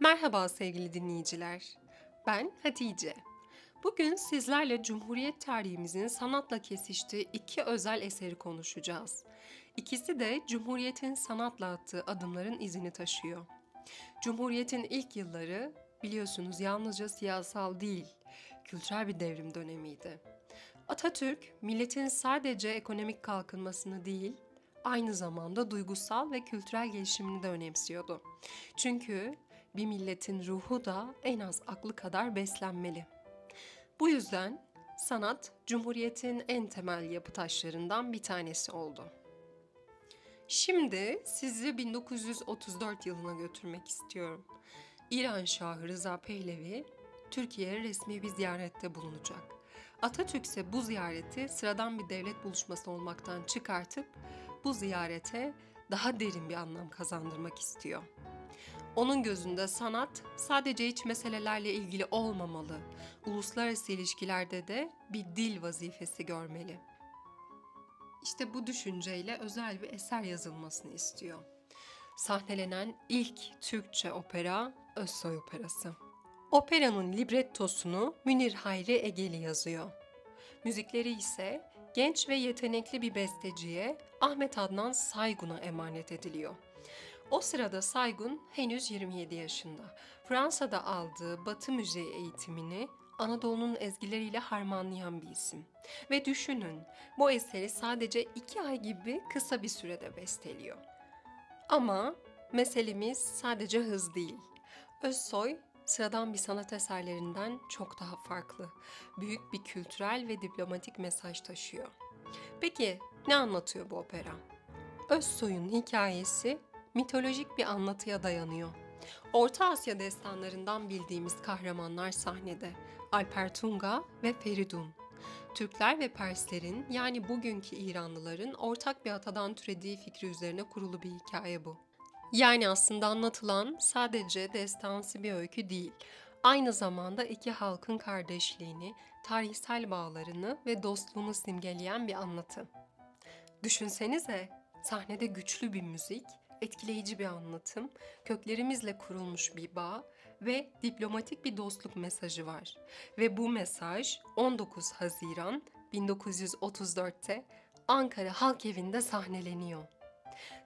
Merhaba sevgili dinleyiciler. Ben Hatice. Bugün sizlerle Cumhuriyet tarihimizin sanatla kesiştiği iki özel eseri konuşacağız. İkisi de Cumhuriyet'in sanatla attığı adımların izini taşıyor. Cumhuriyet'in ilk yılları biliyorsunuz yalnızca siyasal değil, kültürel bir devrim dönemiydi. Atatürk, milletin sadece ekonomik kalkınmasını değil, aynı zamanda duygusal ve kültürel gelişimini de önemsiyordu. Çünkü bir milletin ruhu da en az aklı kadar beslenmeli. Bu yüzden sanat Cumhuriyet'in en temel yapı taşlarından bir tanesi oldu. Şimdi sizi 1934 yılına götürmek istiyorum. İran Şahı Rıza Pehlevi Türkiye'ye resmi bir ziyarette bulunacak. Atatürk ise bu ziyareti sıradan bir devlet buluşması olmaktan çıkartıp bu ziyarete daha derin bir anlam kazandırmak istiyor. Onun gözünde sanat sadece iç meselelerle ilgili olmamalı. Uluslararası ilişkilerde de bir dil vazifesi görmeli. İşte bu düşünceyle özel bir eser yazılmasını istiyor. Sahnelenen ilk Türkçe opera Özsoy Operası. Operanın librettosunu Münir Hayri Egeli yazıyor. Müzikleri ise genç ve yetenekli bir besteciye Ahmet Adnan Saygun'a emanet ediliyor. O sırada Saygun henüz 27 yaşında. Fransa'da aldığı Batı müziği eğitimini Anadolu'nun ezgileriyle harmanlayan bir isim. Ve düşünün, bu eseri sadece iki ay gibi kısa bir sürede besteliyor. Ama meselemiz sadece hız değil. Özsoy sıradan bir sanat eserlerinden çok daha farklı. Büyük bir kültürel ve diplomatik mesaj taşıyor. Peki ne anlatıyor bu opera? Özsoy'un hikayesi mitolojik bir anlatıya dayanıyor. Orta Asya destanlarından bildiğimiz kahramanlar sahnede. Alper Tunga ve Feridun. Türkler ve Perslerin yani bugünkü İranlıların ortak bir atadan türediği fikri üzerine kurulu bir hikaye bu. Yani aslında anlatılan sadece destansı bir öykü değil. Aynı zamanda iki halkın kardeşliğini, tarihsel bağlarını ve dostluğunu simgeleyen bir anlatı. Düşünsenize, sahnede güçlü bir müzik, etkileyici bir anlatım, köklerimizle kurulmuş bir bağ ve diplomatik bir dostluk mesajı var. Ve bu mesaj 19 Haziran 1934'te Ankara Halk Evi'nde sahneleniyor.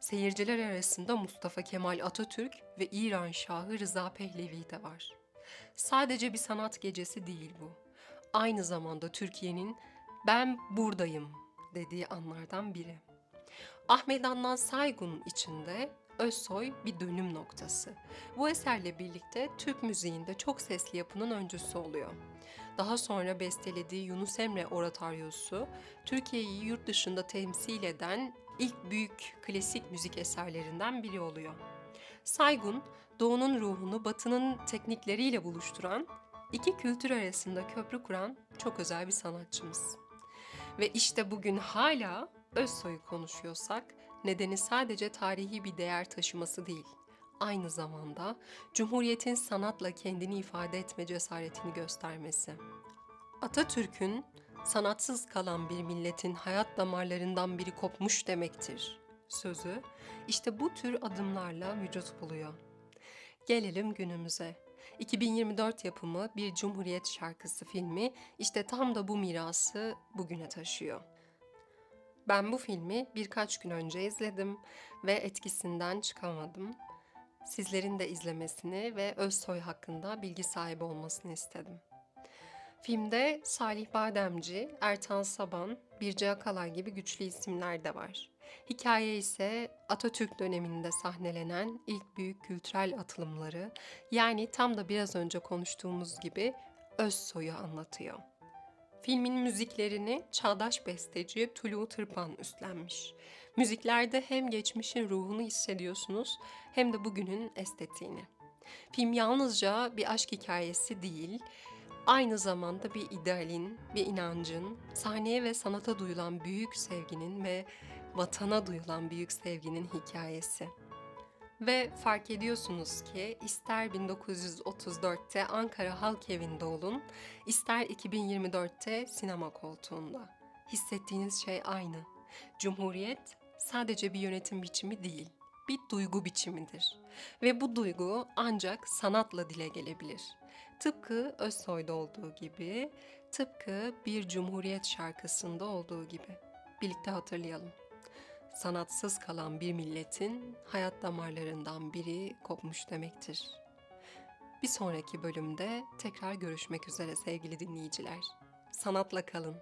Seyirciler arasında Mustafa Kemal Atatürk ve İran Şahı Rıza Pehlevi de var. Sadece bir sanat gecesi değil bu. Aynı zamanda Türkiye'nin ben buradayım dediği anlardan biri. Ahmet Adnan Saygun içinde Özsoy bir dönüm noktası. Bu eserle birlikte Türk müziğinde çok sesli yapının öncüsü oluyor. Daha sonra bestelediği Yunus Emre oratoryosu, Türkiye'yi yurt dışında temsil eden ilk büyük klasik müzik eserlerinden biri oluyor. Saygun, Doğu'nun ruhunu Batı'nın teknikleriyle buluşturan, iki kültür arasında köprü kuran çok özel bir sanatçımız. Ve işte bugün hala Özsoy'u konuşuyorsak nedeni sadece tarihi bir değer taşıması değil, aynı zamanda Cumhuriyet'in sanatla kendini ifade etme cesaretini göstermesi. Atatürk'ün sanatsız kalan bir milletin hayat damarlarından biri kopmuş demektir sözü işte bu tür adımlarla vücut buluyor. Gelelim günümüze. 2024 yapımı bir Cumhuriyet şarkısı filmi işte tam da bu mirası bugüne taşıyor. Ben bu filmi birkaç gün önce izledim ve etkisinden çıkamadım. Sizlerin de izlemesini ve Özsoy hakkında bilgi sahibi olmasını istedim. Filmde Salih Bademci, Ertan Saban, Birce Akalay gibi güçlü isimler de var. Hikaye ise Atatürk döneminde sahnelenen ilk büyük kültürel atılımları yani tam da biraz önce konuştuğumuz gibi Özsoy'u anlatıyor. Filmin müziklerini çağdaş besteci Tulu Tırpan üstlenmiş. Müziklerde hem geçmişin ruhunu hissediyorsunuz hem de bugünün estetiğini. Film yalnızca bir aşk hikayesi değil, aynı zamanda bir idealin, bir inancın, sahneye ve sanata duyulan büyük sevginin ve vatana duyulan büyük sevginin hikayesi. Ve fark ediyorsunuz ki ister 1934'te Ankara Halk Evi'nde olun, ister 2024'te sinema koltuğunda. Hissettiğiniz şey aynı. Cumhuriyet sadece bir yönetim biçimi değil, bir duygu biçimidir. Ve bu duygu ancak sanatla dile gelebilir. Tıpkı Özsoy'da olduğu gibi, tıpkı bir Cumhuriyet şarkısında olduğu gibi. Birlikte hatırlayalım. Sanatsız kalan bir milletin hayat damarlarından biri kopmuş demektir. Bir sonraki bölümde tekrar görüşmek üzere sevgili dinleyiciler. Sanatla kalın.